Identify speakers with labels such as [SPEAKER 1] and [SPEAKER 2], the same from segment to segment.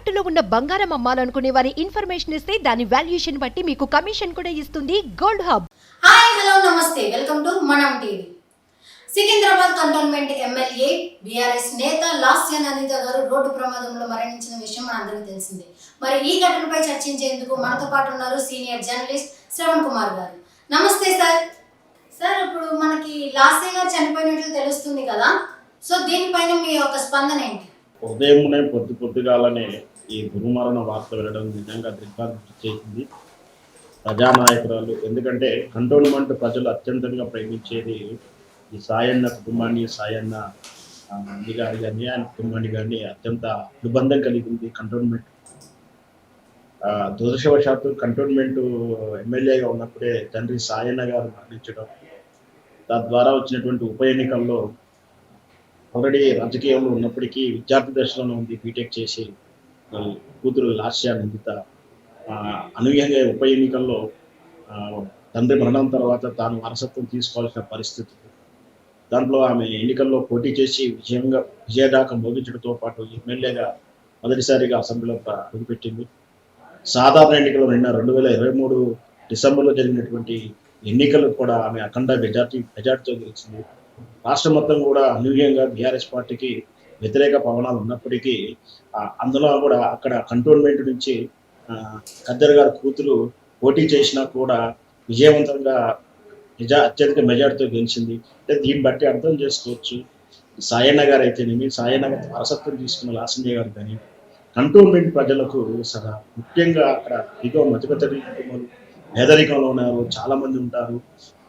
[SPEAKER 1] తాకట్టులో ఉన్న బంగారం అమ్మాలనుకునే వారి ఇన్ఫర్మేషన్ ఇస్తే దాని వాల్యుయేషన్ బట్టి మీకు కమిషన్ కూడా ఇస్తుంది గోల్డ్ హబ్.
[SPEAKER 2] హాయ్ హలో నమస్తే. Welcome to Manam TV. Secunderabad cantonment MLA BRS నేత లాస్యన్ అనిత గారు రోడ్డు ప్రమాదంలో మరణించిన విషయం మనందరికీ తెలిసిందే. మరి ఈ ఘటనపై చర్చించేందుకు మనతో పాటు ఉన్నారు సీనియర్ జర్నలిస్ట్ శ్రవణ్ కుమార్ గారు. నమస్తే సార్. సార్ ఇప్పుడు మనకి లాస్య గారు చనిపోయినట్లు తెలుస్తుంది కదా? సో దీనిపైన మీ యొక్క స్పందన ఏంటి?
[SPEAKER 3] ఉదయంనే పొద్దు పొద్దుగాలనే ఈ గురుమరణ వార్త వినడం నిజంగా దిగ్భ్రాంతి చేసింది. ప్రజానాయకురాలు. ఎందుకంటే కంటోన్మెంట్ ప్రజలు అత్యంతంగా ప్రేమించేది ఈ సాయన్న కుటుంబాన్ని సాయన్న ఆ, మంది గారి కానీ ఆయన కుటుంబాన్ని కానీ అత్యంత అనుబంధం కలిగింది కంటోన్మెంట్. ఆ, దురదృష్టవశాత్తు కంటోన్మెంట్ ఎమ్మెల్యేగా ఉన్నప్పుడే తండ్రి సాయన్న గారు మరణించడం తద్వారా వచ్చినటువంటి ఉప ఎన్నికల్లో ఆల్రెడీ రాజకీయంలో ఉన్నప్పటికీ విద్యార్థి దశలోనే ఉంది బీటెక్ చేసి కూతురు లాస్య నిందిత అనూహ్యంగా ఉప ఎన్నికల్లో తండ్రి మరణం తర్వాత తాను వారసత్వం తీసుకోవాల్సిన పరిస్థితి. దాంట్లో ఆమె ఎన్నికల్లో పోటీ చేసి విజయంగా విజయదాకా మోగించడంతో పాటు ఎమ్మెల్యేగా మొదటిసారిగా అసెంబ్లీలో అడుగుపెట్టింది. సాధారణ ఎన్నికలు నిన్న రెండు వేల ఇరవై మూడు డిసెంబర్లో జరిగినటువంటి ఎన్నికలు కూడా ఆమె అఖండ మెజార్టీ మెజార్టీతో గెలిచింది. రాష్ట్రం మొత్తం కూడా అనూహ్యంగా బీఆర్ఎస్ పార్టీకి వ్యతిరేక పవనాలు ఉన్నప్పటికీ అందులో కూడా అక్కడ కంటోన్మెంట్ నుంచి ఆ, ఖద్దర్ గారి కూతురు పోటీ చేసినా కూడా విజయవంతంగా నిజా అత్యధిక మెజార్టీతో గెలిచింది. అంటే దీన్ని బట్టి అర్థం చేసుకోవచ్చు. సాయన్న గారు అయితేనేమి సాయన్న గారి వారసత్వం తీసుకున్న లాసంజయ్ గారు కానీ కంటోన్మెంట్ ప్రజలకు సదా ముఖ్యంగా అక్కడ దిగువ మధ్యతరగతి కుటుంబాలు పేదరికంలో ఉన్నారు చాలా మంది ఉంటారు.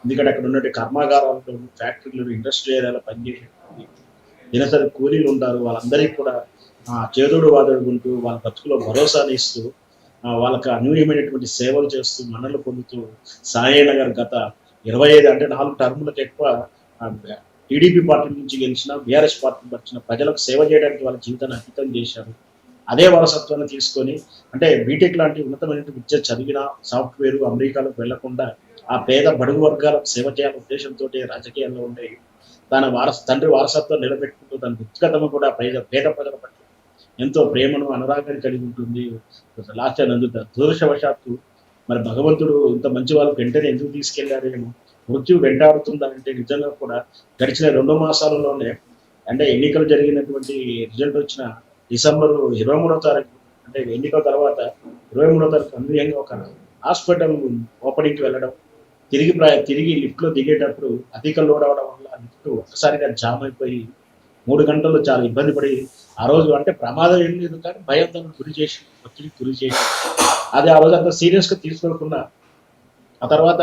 [SPEAKER 3] ఎందుకంటే అక్కడ ఉన్నటువంటి కర్మాగారాలతో ఫ్యాక్టరీలు ఇండస్ట్రీ ఏరియాలో పనిచేసే దినసరి కూలీలు ఉంటారు. వాళ్ళందరికీ కూడా ఆ, చేదోడు వాదడుకుంటూ వాళ్ళ బతుకులో భరోసాని ఇస్తూ వాళ్ళకి అన్యూయమైనటువంటి సేవలు చేస్తూ మన్నలు పొందుతూ సాయన్న గారు గత ఇరవై ఐదు అంటే నాలుగు టర్ములకు ఎక్కువ టీడీపీ పార్టీ నుంచి గెలిచిన బీఆర్ఎస్ పార్టీ వచ్చిన ప్రజలకు సేవ చేయడానికి వాళ్ళ జీవితాన్ని అంకితం చేశారు. అదే వారసత్వాన్ని తీసుకొని అంటే బీటెక్ లాంటి ఉన్నతమైన విద్య చదివిన సాఫ్ట్వేర్ అమెరికాలకు వెళ్ళకుండా ఆ పేద బడుగు వర్గాలకు సేవ చేయాలనే ఉద్దేశంతో రాజకీయాల్లో ఉండే తన వారస తండ్రి వారసత్వం నిలబెట్టుకుంటూ తన వ్యక్తిగతం కూడా పేద పేద ప్రజల పట్ల ఎంతో ప్రేమను అనురాగాన్ని కలిగి ఉంటుంది. లాస్ట్ నందుత దురదృష్టవశాత్తు మరి భగవంతుడు ఇంత మంచి వాళ్ళకి వెంటనే ఎందుకు తీసుకెళ్ళారేమో మృత్యు వెంటాడుతుందంటే నిజంగా కూడా గడిచిన రెండు మాసాలలోనే అంటే ఎన్నికలు జరిగినటువంటి రిజల్ట్ వచ్చిన డిసెంబర్ ఇరవై మూడో తారీఖు అంటే ఎన్నికల తర్వాత ఇరవై మూడో తారీఖు అనూహ్యంగా ఒక హాస్పిటల్ ఓపెనింగ్కి వెళ్ళడం తిరిగి ప్రా తిరిగి లిఫ్ట్లో దిగేటప్పుడు అధిక లోడ్ అవడం వల్ల లిఫ్ట్ ఒక్కసారిగా జామ్ అయిపోయి మూడు గంటలు చాలా ఇబ్బంది పడి ఆ రోజు అంటే ప్రమాదం ఏం లేదు కానీ భయంతో గురి చేసి ఒత్తిడికి గురి చేసి అది ఆ రోజు అంత సీరియస్గా తీసుకోకుండా ఆ తర్వాత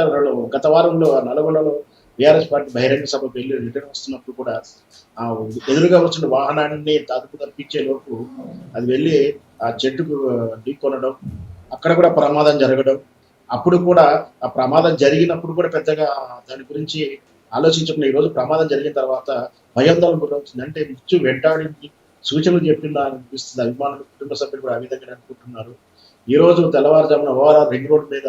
[SPEAKER 3] గత వారంలో నల్గొండలో బీఆర్ఎస్ పార్టీ బహిరంగ సభకు వెళ్ళి రిటర్న్ వస్తున్నప్పుడు కూడా ఆ ఎదురుగా వచ్చిన వాహనాన్ని తదుపు తప్పించే లోపు అది వెళ్ళి ఆ చెట్టుకు ఢీకొనడం అక్కడ కూడా ప్రమాదం జరగడం అప్పుడు కూడా ఆ ప్రమాదం జరిగినప్పుడు కూడా పెద్దగా దాని గురించి ఆలోచించకుండా ఈ రోజు ప్రమాదం జరిగిన తర్వాత భయాందోళన గురవుతుంది అంటే మృత్యు వెంటాడి సూచనలు చెప్పిందా అనిపిస్తుంది. అభిమానులు కుటుంబ సభ్యులు కూడా ఆ విధంగా అనుకుంటున్నారు. ఈ రోజు తెల్లవారుజామున ఓవరాల్ రింగ్ రోడ్ మీద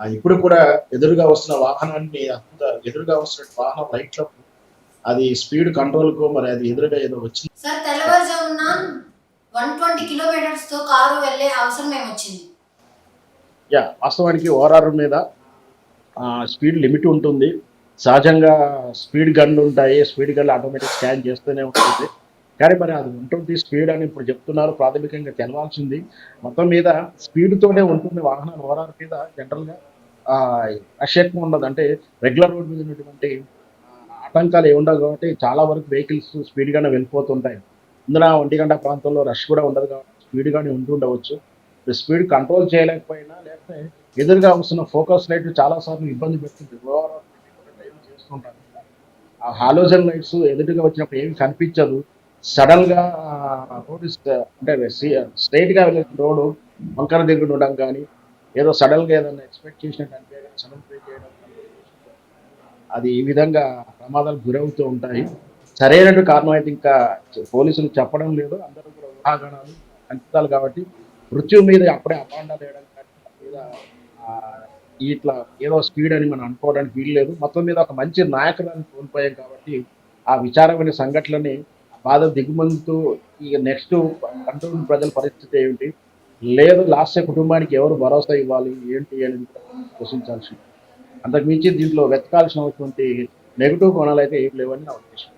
[SPEAKER 3] ఇప్పుడు కూడా ఎదురుగా వస్తున్న వాహనాన్ని అంత ఎదురుగా వస్తున్న వాహనం లైట్ల అది స్పీడ్ కంట్రోల్కు మరి అది ఎదురుగా ఏదో వచ్చింది.
[SPEAKER 2] సార్ తెల్లవారుజామున వన్ ట్వంటీ కిలోమీటర్స్తో కారు వెళ్ళే అవసరం ఏమొచ్చింది?
[SPEAKER 3] యా వాస్తవానికి ఓఆర్ఆర్ మీద స్పీడ్ లిమిట్ ఉంటుంది. సహజంగా స్పీడ్ గన్లు ఉంటాయి. స్పీడ్ గన్లు ఆటోమేటిక్ స్కాన్ చేస్తూనే ఉంటుంది. కానీ మరి అది ఉంటుంది స్పీడ్ అని ఇప్పుడు చెప్తున్నారు. ప్రాథమికంగా తెలవాల్సింది మొత్తం మీద స్పీడ్తోనే ఉంటుంది వాహనాలు ఓఆర్ఆర్ మీద జనరల్గా. రష్ ఉండదు అంటే రెగ్యులర్ రోడ్ మీద ఉన్నటువంటి ఆటంకాలు ఏముండవు కాబట్టి చాలా వరకు వెహికల్స్ స్పీడ్గానే వెళ్ళిపోతుంటాయి. ఇందులో ఒంటి గంట ప్రాంతంలో రష్ కూడా ఉండదు కాబట్టి స్పీడ్గానే ఉంటుండవచ్చు స్పీడ్ కంట్రోల్ చేయలేకపోయినా లేకపోతే ఎదురుగా వస్తున్న ఫోకస్ లైట్ చాలా సార్లు ఇబ్బంది పెడుతుంది. ఓవరాల్ ఆ హాలోజన్ లైట్స్ ఎదురుగా వచ్చినప్పుడు ఏమి కనిపించదు. సడన్గా రోడ్ అంటే స్ట్రైట్గా వెళ్ళే రోడ్డు వంకర దగ్గర ఉండడం కానీ ఏదో సడన్గా ఏదైనా ఎక్స్పెక్ట్ చేసినట్టు అనిపించడం సడన్ బ్రేక్ చేయడం అది ఈ విధంగా ప్రమాదాలు గురవుతూ ఉంటాయి. సరైనటువంటి కారణం అయితే ఇంకా పోలీసులు చెప్పడం లేదు. అందరూ కూడా ఊహాగానాలు అంకితాలు కాబట్టి మృత్యు మీద అప్పుడే అపాండాలు వేయడం కానీ మీద ఇట్లా ఏదో స్పీడ్ అని మనం అనుకోవడానికి వీలు లేదు. మొత్తం మీద ఒక మంచి నాయకులను కోల్పోయాం కాబట్టి ఆ విచారమైన సంఘటనని బాధ దిగుమందుతూ ఇక నెక్స్ట్ కంట్రోల్ ప్రజల పరిస్థితి ఏమిటి? లేదు లాస్ట్ కుటుంబానికి ఎవరు భరోసా ఇవ్వాలి? ఏంటి అని ప్రశ్నించాల్సి అంతకు మించి దీంట్లో వెతకాల్సినటువంటి నెగిటివ్ కోణాలు అయితే ఏం లేవని నా ఉద్దేశం.